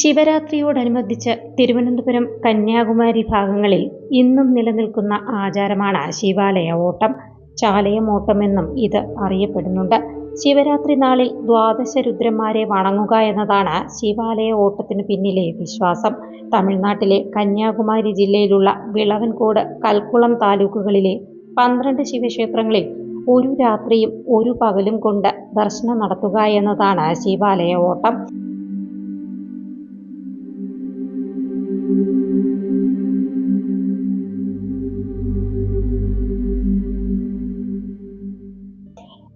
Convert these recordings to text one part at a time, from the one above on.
ശിവരാത്രിയോടനുബന്ധിച്ച് തിരുവനന്തപുരം കന്യാകുമാരി ഭാഗങ്ങളിൽ ഇന്നും നിലനിൽക്കുന്ന ആചാരമാണ് ശിവാലയ ഓട്ടം ചാലയമോട്ടം എന്നും ഇത് അറിയപ്പെടുന്നുണ്ട്. ശിവരാത്രി നാളിൽ ദ്വാദശ രുദ്രന്മാരെ വണങ്ങുക എന്നതാണ് ശിവാലയ ഓട്ടത്തിന് പിന്നിലെ വിശ്വാസം. തമിഴ്നാട്ടിലെ കന്യാകുമാരി ജില്ലയിലുള്ള വിളവൻകോട് കൽക്കുളം താലൂക്കുകളിലെ പന്ത്രണ്ട് ശിവക്ഷേത്രങ്ങളിൽ ഒരു രാത്രിയും ഒരു പകലും കൊണ്ട് ദർശനം നടത്തുക എന്നതാണ് ശിവാലയ ഓട്ടം.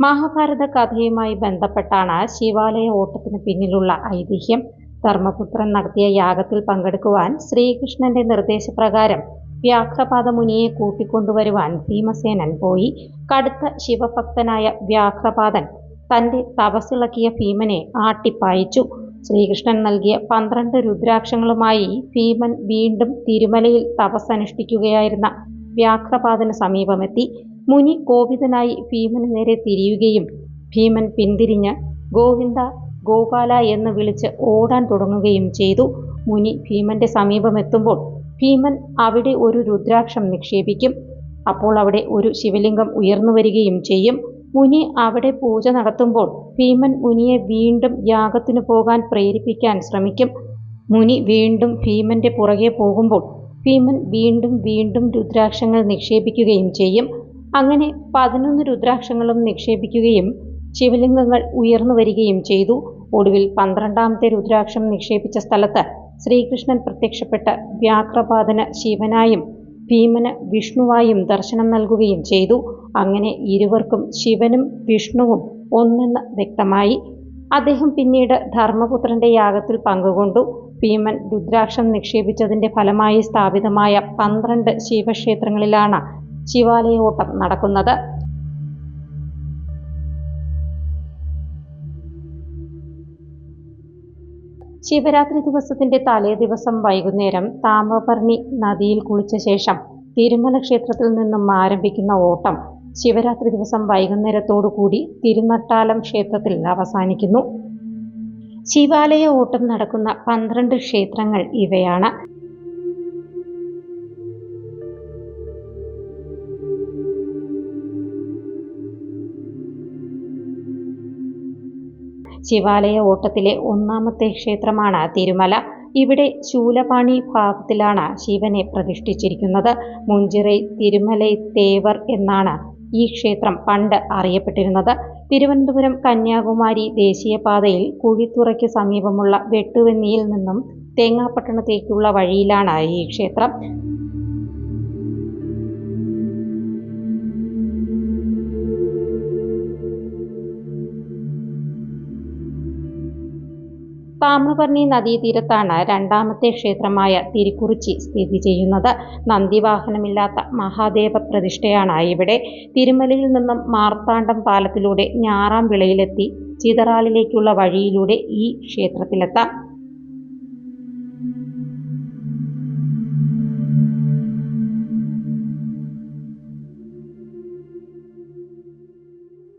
മഹാഭാരത കഥയുമായി ബന്ധപ്പെട്ടാണ് ശിവാലയ ഓട്ടത്തിന് പിന്നിലുള്ള ഐതിഹ്യം. ധർമ്മപുത്രൻ നടത്തിയ യാഗത്തിൽ പങ്കെടുക്കുവാൻ ശ്രീകൃഷ്ണന്റെ നിർദ്ദേശപ്രകാരം വ്യാഘ്രപാദ മുനിയെ കൂട്ടിക്കൊണ്ടുവരുവാൻ ഭീമസേനൻ പോയി. കടുത്ത ശിവഭക്തനായ വ്യാഘ്രപാദൻ തന്റെ തപസ്സിളക്കിയ ഭീമനെ ആട്ടിപ്പായിച്ചു. ശ്രീകൃഷ്ണൻ നൽകിയ പന്ത്രണ്ട് രുദ്രാക്ഷങ്ങളുമായി ഭീമൻ വീണ്ടും തിരുമലയിൽ തപസ്സനുഷ്ഠിക്കുകയായിരുന്ന വ്യാഘ്രപാദന് സമീപമെത്തി. മുനി കോപിതനായി ഭീമന് നേരെ തിരിയുകയും ഭീമൻ പിന്തിരിഞ്ഞ് ഗോവിന്ദ ഗോപാല എന്ന് വിളിച്ച് ഓടാൻ തുടങ്ങുകയും ചെയ്തു. മുനി ഭീമന്റെ സമീപമെത്തുമ്പോൾ ഭീമൻ അവിടെ ഒരു രുദ്രാക്ഷം നിക്ഷേപിക്കും. അപ്പോൾ അവിടെ ഒരു ശിവലിംഗം ഉയർന്നു വരികയും ചെയ്യും. മുനി അവിടെ പൂജ നടത്തുമ്പോൾ ഭീമൻ മുനിയെ വീണ്ടും യാഗത്തിനു പോകാൻ പ്രേരിപ്പിക്കാൻ ശ്രമിക്കും. മുനി വീണ്ടും ഭീമന്റെ പുറകെ പോകുമ്പോൾ ഭീമൻ വീണ്ടും വീണ്ടും രുദ്രാക്ഷങ്ങൾ നിക്ഷേപിക്കുകയും ചെയ്യും. അങ്ങനെ പതിനൊന്ന് രുദ്രാക്ഷങ്ങളും നിക്ഷേപിക്കുകയും ശിവലിംഗങ്ങൾ ഉയർന്നു വരികയും ചെയ്തു. ഒടുവിൽ പന്ത്രണ്ടാമത്തെ രുദ്രാക്ഷം നിക്ഷേപിച്ച സ്ഥലത്ത് ശ്രീകൃഷ്ണൻ പ്രത്യക്ഷപ്പെട്ട വ്യാഘ്രപാദന് ശിവനായും ഭീമന് വിഷ്ണുവായും ദർശനം നൽകുകയും ചെയ്തു. അങ്ങനെ ഇരുവർക്കും ശിവനും വിഷ്ണുവും ഒന്നെന്ന് വ്യക്തമായി. അദ്ദേഹം പിന്നീട് ധർമ്മപുത്രന്റെ യാഗത്തിൽ പങ്കുകൊണ്ടു. ഭീമൻ രുദ്രാക്ഷം നിക്ഷേപിച്ചതിന്റെ ഫലമായി സ്ഥാപിതമായ പന്ത്രണ്ട് ശിവക്ഷേത്രങ്ങളിലാണ് ശിവാലയോട്ടം നടക്കുന്നത്. ശിവരാത്രി ദിവസത്തിന്റെ തലേ ദിവസം വൈകുന്നേരം താമപർണി നദിയിൽ കുളിച്ച ശേഷം തിരുമല ക്ഷേത്രത്തിൽ നിന്നും ആരംഭിക്കുന്ന ഓട്ടം ശിവരാത്രി ദിവസം വൈകുന്നേരത്തോടു കൂടി തിരുനട്ടാലം ക്ഷേത്രത്തിൽ അവസാനിക്കുന്നു. ശിവാലയ ഓട്ടം നടക്കുന്ന പന്ത്രണ്ട് ക്ഷേത്രങ്ങൾ ഇവയാണ്. ശിവാലയ ഓട്ടത്തിലെ ഒന്നാമത്തെ ക്ഷേത്രമാണ് തിരുമല. ഇവിടെ ശൂലപാണി ഭാഗത്തിലാണ് ശിവനെ പ്രതിഷ്ഠിച്ചിരിക്കുന്നത്. മുഞ്ചിറൈ തിരുമലൈ തേവർ എന്നാണ് ഈ ക്ഷേത്രം പണ്ട് അറിയപ്പെട്ടിരുന്നത്. തിരുവനന്തപുരം കന്യാകുമാരി ദേശീയപാതയിൽ കുഴിത്തുറയ്ക്ക് സമീപമുള്ള വെട്ടുവെന്നിയിൽ നിന്നും തേങ്ങാപ്പട്ടണത്തേക്കുള്ള വഴിയിലാണ് ഈ ക്ഷേത്രം. താമ്രപർണി നദീതീരത്താണ് രണ്ടാമത്തെ ക്ഷേത്രമായ തിരുക്കുറിച്ചി സ്ഥിതി ചെയ്യുന്നത്. നന്ദിവാഹനമില്ലാത്ത മഹാദേവ പ്രതിഷ്ഠയാണ് ഇവിടെ. തിരുമലയിൽ നിന്നും മാർത്താണ്ഡം പാലത്തിലൂടെ ഞാറാം വിളയിലെത്തി ചിതറാളിലേക്കുള്ള വഴിയിലൂടെ ഈ ക്ഷേത്രത്തിലെത്താം.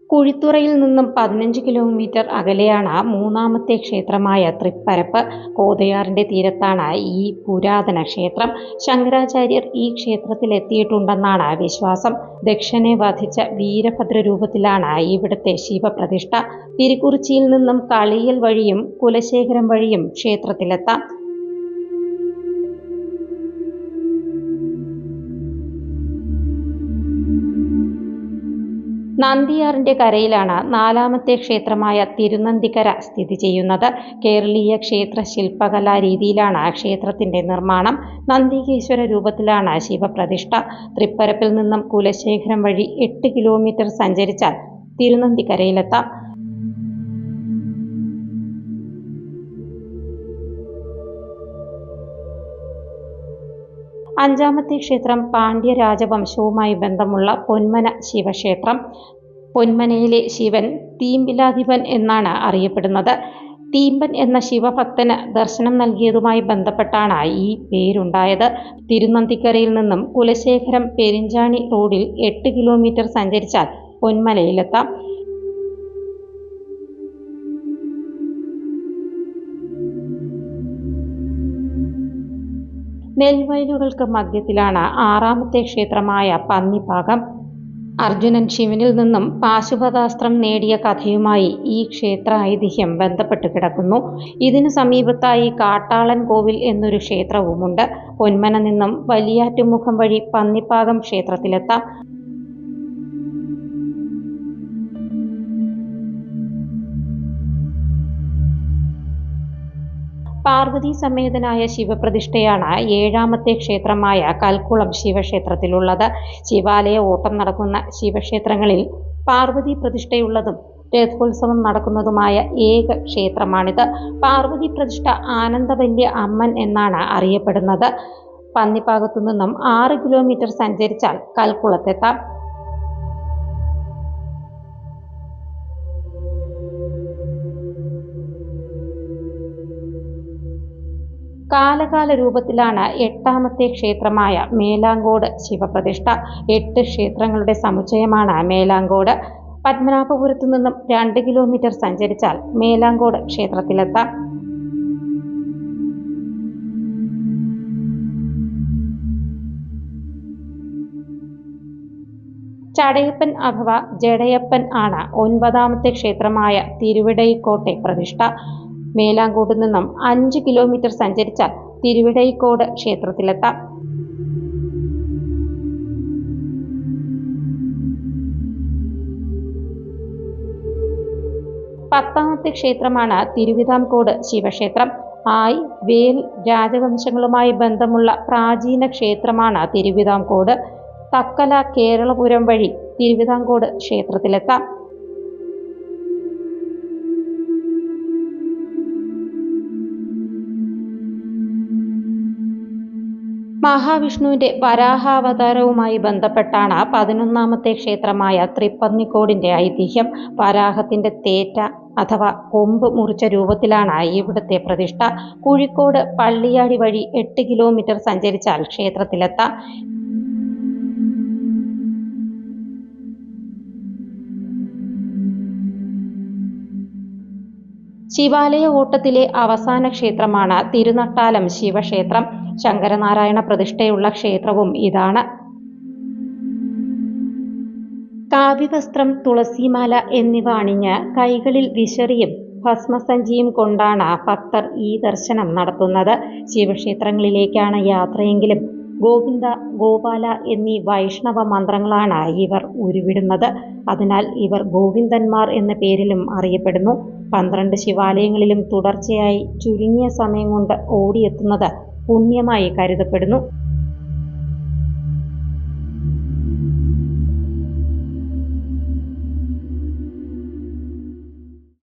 കുഴിത്തുറയിൽ നിന്നും പതിനഞ്ച് കിലോമീറ്റർ അകലെയാണ് മൂന്നാമത്തെ ക്ഷേത്രമായ തൃപ്പരപ്പ്. കോതയാറിന്റെ തീരത്താണ് ഈ പുരാതന ക്ഷേത്രം. ശങ്കരാചാര്യർ ഈ ക്ഷേത്രത്തിൽ എത്തിയിട്ടുണ്ടെന്നാണ് വിശ്വാസം. ദക്ഷനെ വധിച്ച വീരഭദ്ര രൂപത്തിലാണ് ഇവിടുത്തെ ശിവപ്രതിഷ്ഠ. തിരുക്കുറിച്ചിയിൽ നിന്നും കളിയൽ വഴിയും കുലശേഖരം വഴിയും ക്ഷേത്രത്തിലെത്താം. നന്ദിയാറിന്റെ കരയിലാണ് നാലാമത്തെ ക്ഷേത്രമായ തിരുനന്ദിക്കര സ്ഥിതി ചെയ്യുന്നത്. കേരളീയ ക്ഷേത്ര ശില്പകലാ രീതിയിലാണ് ക്ഷേത്രത്തിന്റെ നിർമ്മാണം. നന്ദികേശ്വര രൂപത്തിലാണ് ശിവപ്രതിഷ്ഠ. തൃപ്പരപ്പിൽ നിന്നും കുലശേഖരം വഴി എട്ട് കിലോമീറ്റർ സഞ്ചരിച്ചാൽ തിരുനന്ദിക്കരയിലെത്താം. അഞ്ചാമത്തെ ക്ഷേത്രം പാണ്ഡ്യ രാജവംശവുമായി ബന്ധമുള്ള പൊന്മന ശിവക്ഷേത്രം. പൊന്മനയിലെ ശിവൻ തീമ്പിലാധിപൻ എന്നാണ് അറിയപ്പെടുന്നത്. തീമ്പൻ എന്ന ശിവഭക്തന് ദർശനം നൽകിയതുമായി ബന്ധപ്പെട്ടാണ് ഈ പേരുണ്ടായത്. തിരുനന്തിക്കരയിൽ നിന്നും കുലശേഖരം പെരിഞ്ചാണി റോഡിൽ എട്ട് കിലോമീറ്റർ സഞ്ചരിച്ചാൽ പൊന്മലയിലെത്താം. നെൽവയലുകൾക്ക് മധ്യത്തിലാണ് ആറാമത്തെ ക്ഷേത്രമായ പന്നിപ്പാകം. അർജുനൻ ശിവനിൽ നിന്നും പാശുപതാസ്ത്രം നേടിയ കഥയുമായി ഈ ക്ഷേത്ര ഐതിഹ്യം ബന്ധപ്പെട്ട് കിടക്കുന്നു. ഇതിനു സമീപത്തായി കാട്ടാളൻ കോവിൽ എന്നൊരു ക്ഷേത്രവുമുണ്ട്. പൊന്മന നിന്നും വലിയാറ്റുമുഖം വഴി പന്നിപ്പാകം ക്ഷേത്രത്തിലെത്താം. പാർവതി സമേതനായ ശിവപ്രതിഷ്ഠയാണ് ഏഴാമത്തെ ക്ഷേത്രമായ കൽക്കുളം ശിവക്ഷേത്രത്തിലുള്ളത്. ശിവാലയ ഓട്ടം നടക്കുന്ന ശിവക്ഷേത്രങ്ങളിൽ പാർവതി പ്രതിഷ്ഠയുള്ളതും രഥോത്സവം നടക്കുന്നതുമായ ഏക ക്ഷേത്രമാണിത്. പാർവതി പ്രതിഷ്ഠ ആനന്ദവല്യ അമ്മൻ എന്നാണ് അറിയപ്പെടുന്നത്. പന്നിപ്പാകത്തു നിന്നും ആറ് കിലോമീറ്റർ സഞ്ചരിച്ചാൽ കൽക്കുളത്തെത്താം. കാലകാല രൂപത്തിലാണ് എട്ടാമത്തെ ക്ഷേത്രമായ മേലാങ്കോട് ശിവപ്രതിഷ്ഠ. എട്ട് ക്ഷേത്രങ്ങളുടെ സമുച്ചയമാണ് മേലാങ്കോട്. പത്മനാഭപുരത്തു നിന്നും രണ്ട് കിലോമീറ്റർ സഞ്ചരിച്ചാൽ മേലാങ്കോട് ക്ഷേത്രത്തിലെത്താം. ചടയപ്പൻ അഥവാ ജടയപ്പൻ ആണ് ഒൻപതാമത്തെ ക്ഷേത്രമായ തിരുവിടൈക്കോട്ടെ പ്രതിഷ്ഠ. മേലാങ്കോട്ട് നിന്നും അഞ്ച് കിലോമീറ്റർ സഞ്ചരിച്ചാൽ തിരുവിടൈക്കോട് ക്ഷേത്രത്തിലെത്താം. പത്താമത്തെ ക്ഷേത്രമാണ് തിരുവിതാംകോട് ശിവക്ഷേത്രം. ആയ് വേൽ രാജവംശങ്ങളുമായി ബന്ധമുള്ള പ്രാചീന ക്ഷേത്രമാണ് തിരുവിതാംകോട്. തക്കല കേരളപുരം വഴി തിരുവിതാംകോട് ക്ഷേത്രത്തിലെത്താം. മഹാവിഷ്ണുവിന്റെ വരാഹാവതാരവുമായി ബന്ധപ്പെട്ടാണ് പതിനൊന്നാമത്തെ ക്ഷേത്രമായ തൃപ്പന്നിക്കോടിന്റെ ഐതിഹ്യം. വരാഹത്തിന്റെ തേറ്റ അഥവാ കൊമ്പ് മുറിച്ച രൂപത്തിലാണ് ഇവിടുത്തെ പ്രതിഷ്ഠ. കോഴിക്കോട് പള്ളിയാടി വഴി എട്ട് കിലോമീറ്റർ സഞ്ചരിച്ചാൽ ക്ഷേത്രത്തിലെത്താം. ശിവാലയ ഓട്ടത്തിലെ അവസാന ക്ഷേത്രമാണ് തിരുനട്ടാലം ശിവക്ഷേത്രം. ശങ്കരനാരായണ പ്രതിഷ്ഠയുള്ള ക്ഷേത്രവും ഇതാണ്. കാവ്യവസ്ത്രം തുളസിമാല എന്നിവ അണിഞ്ഞ് കൈകളിൽ വിശറിയും ഭസ്മസഞ്ചിയും കൊണ്ടാണ് ഭക്തർ ഈ ദർശനം നടത്തുന്നത്. ശിവക്ഷേത്രങ്ങളിലേക്കാണ് യാത്രയെങ്കിലും ഗോവിന്ദ ഗോപാല എന്നീ വൈഷ്ണവ മന്ത്രങ്ങളാണ് ഇവർ ഉരുവിടുന്നത്. അതിനാൽ ഇവർ ഗോവിന്ദന്മാർ എന്ന പേരിലും അറിയപ്പെടുന്നു. പന്ത്രണ്ട് ശിവാലയങ്ങളിലും തുടർച്ചയായി ചുരുങ്ങിയ സമയം കൊണ്ട് ഓടിയെത്തുന്നത് പുണ്യമായി കരുതപ്പെടുന്നു.